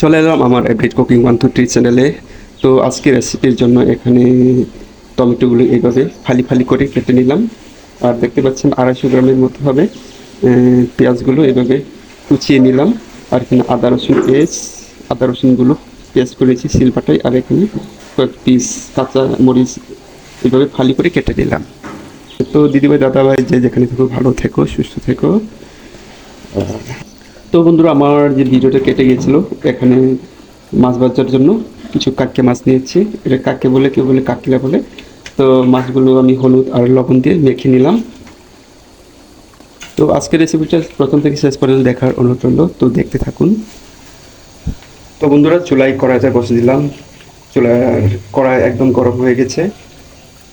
চলে এলাম আমার everyday cooking one two three চ্যানেলে তো আজকে রেসিপির জন্য এখানে টমেটোগুলো এইভাবে ফালি ফালি করে কেটে নিলাম। আর দেখতে পাচ্ছেন আড়াইশো গ্রামের মতো হবে। পেঁয়াজগুলো এভাবে কুচিয়ে নিলাম। আর এখানে আদা, রসুন পেস্ট, আদা, রসুনগুলো পেস্ট করেছি শিলপাটায়। আর এখানে কয়েক পিস কাঁচা মরিচ এভাবে ফালি করে কেটে নিলাম। তো দিদিভাই, দাদাভাই, যে যেখানে থেকো, ভালো থেকো, সুস্থ থেকো। তো বন্ধুরা, আমার যে ভিডিওটা কেটে গিয়েছিল, এখানে মাছ বাজার জন্য কিছু কাককে মাছ নিয়েছি। এটা কাক্কে বলে, কেউ বলে কাকিলা বলে। তো মাছগুলো আমি হলুদ আর লবণ দিয়ে মেখে নিলাম। তো আজকের রেসিপিটা প্রথম থেকে শেষ পর্যন্ত দেখার অনুরোধ রইল, তো দেখতে থাকুন। তো বন্ধুরা চুলাই কড়াইটা বসে দিলাম। চুলার কড়াই একদম গরম হয়ে গেছে।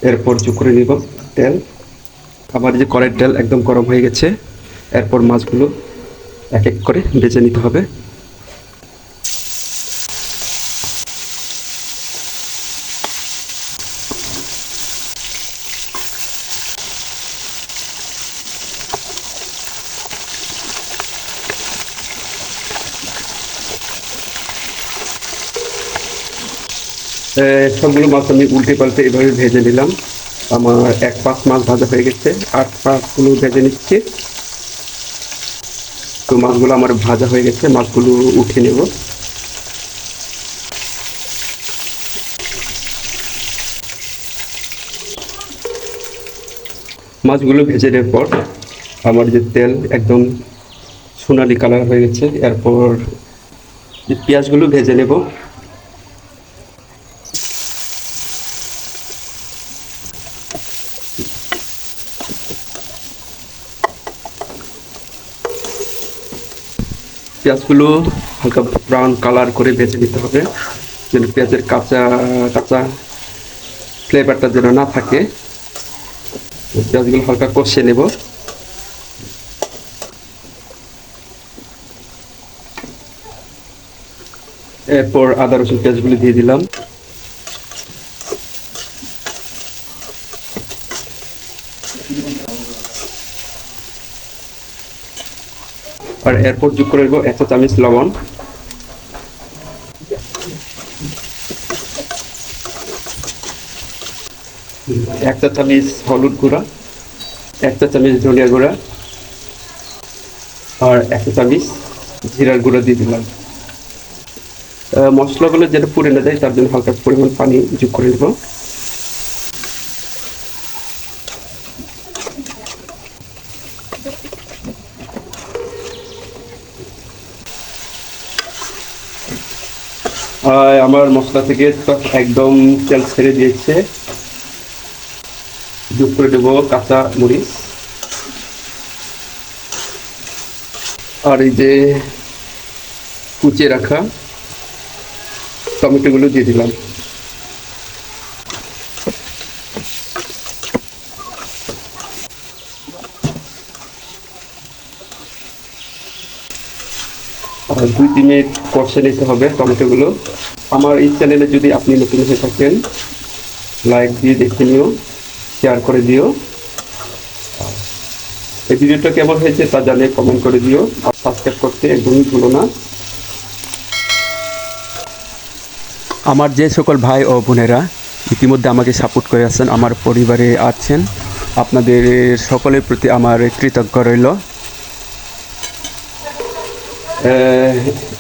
এরপর করে নিব তেল। আমার যে কড়াইয়ের তেল একদম গরম হয়ে গেছে। এরপর মাছগুলো এক এক করে বেছে নিতে হবে। সবগুলো মাছ আমি উল্টে পাল্টে এভাবে ভেজে নিলাম। আমার এক পাঁচ মাছ ভাজা হয়ে গেছে। আট পাঁচগুলো ভেজে নিচ্ছি। তো মাছগুলো আমার ভাজা হয়ে গেছে, মাছগুলো উঠে নেব। মাছগুলো ভেজে নেওয়ার পর আমার যে তেল একদম সোনালি কালার হয়ে গেছে, এরপর পেঁয়াজগুলো ভেজে নেব। পেঁয়াজগুলো হালকা ব্রাউন কালার করে ভেজে নিতে হবে। যেন পেঁয়াজের কাঁচা কাঁচা ফ্লেভারটা যেন না থাকে। পেঁয়াজগুলো হালকা কষে নেব। এরপর আদা রসুন পেঁয়াজগুলি দিয়ে দিলাম। আর এরপর যোগ করে দেবো এক চা চামচ লবণ। এক চা চামচ হলুদ গুঁড়া এক চা চামচ ধনিয়া গুঁড়া, আর এক চা চামচ জিরার গুঁড়া দিয়ে দিলাম। মশলাগুলো যেটা পুড়ে না যায়, তার জন্য হালকা পরিমাণ পানি যোগ করে দেবো আমার মশলা থেকে একদম তেল ছেড়ে দিয়েছে। যোগ করে দেবো কাঁচা মরিচ। আর এই যে কুচিয়ে রাখা টমেটোগুলো দিয়ে দিলাম। দুই তিন কষে নিতে হবে টমেটোগুলো। আমার এই চ্যানেলে যদি আপনি নতুন হয়ে থাকেন লাইক দিয়ে দেখে নিও শেয়ার করে দিও। এই ভিডিওটা কেমন হয়েছে তা জানিয়ে কমেন্ট করে দিও। আর সাবস্ক্রাইব করতে একদমই ভুলো না। আমার যে সকল ভাই ও বোনেরা ইতিমধ্যে আমাকে সাপোর্ট করে আছেন, আমার পরিবারে আছেন, আপনাদের সকলের প্রতি আমার কৃতজ্ঞ রইল।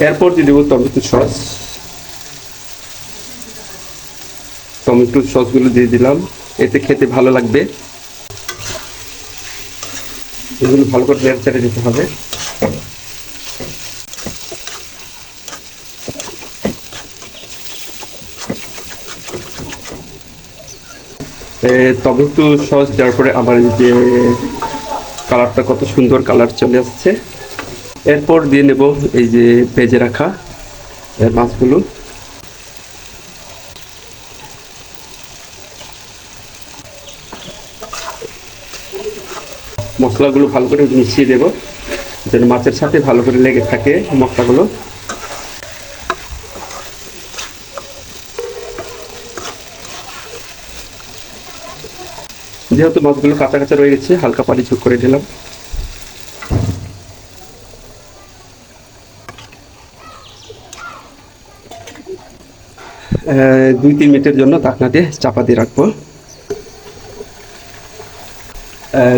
এরপর দিয়ে দেবো টমেটো সস টমেটো সসগুলো দিয়ে দিলাম। এতে খেতে ভালো লাগবে। এগুলো ভালো করে নেড়ে চেড়ে দিতে হবে। টমেটো সস দেওয়ার পরে আমার যে কালারটা কত সুন্দর কালার চলে আসছে। এরপর দিয়ে নেব এই যে ভেজে রাখা এ, মাছগুলো। মশলাগুলো ভালো করে মিশিয়ে দেব যেন মাছের সাথে ভালো করে লেগে থাকে মশলাগুলো। যেহেতু মাছগুলো কাঁচা কাঁচা রয়ে গেছে হালকা পানি যোগ করে দিলাম দুই, তিন মিনিটের জন্য ঢাকনা দিয়ে চাপা দিয়ে রাখব।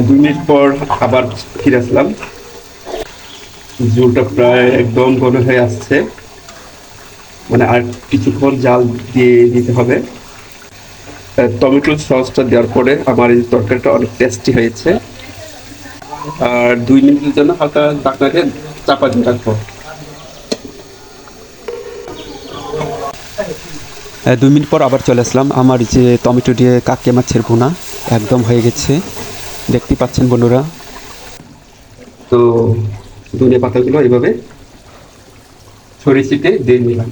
দুই মিনিট পর আবার ফিরে আসলাম। ঝোলটা প্রায় একদম ঘন হয়ে আসছে। মানে আর কিছুক্ষণ জাল দিয়ে দিতে হবে। টমেটো সসটা দেওয়ার পরে আমার এই তরকারিটা অনেক টেস্টি হয়েছে। আর দুই মিনিটের জন্য হালকা ঢাকনাকে চাপা দিয়ে রাখব। দুই মিনিট পর আবার চলে আসলাম। আমার যে টমেটো দিয়ে কাকে মাছের ভুনা একদম হয়ে গেছে। দেখতে পাচ্ছেন বন্ধুরা। তো ধনে পাতাগুলো এইভাবে ছড়িয়ে ছিটে দিয়ে নিলাম।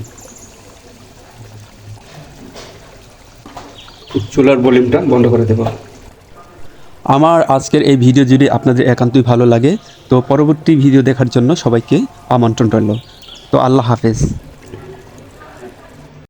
চুলার ভলিউমটা বন্ধ করে দেবো। আমার আজকের এই ভিডিও যদি আপনাদের একান্তই ভালো লাগে, তো পরবর্তী ভিডিও দেখার জন্য সবাইকে আমন্ত্রণ রইল। তো আল্লাহ হাফেজ।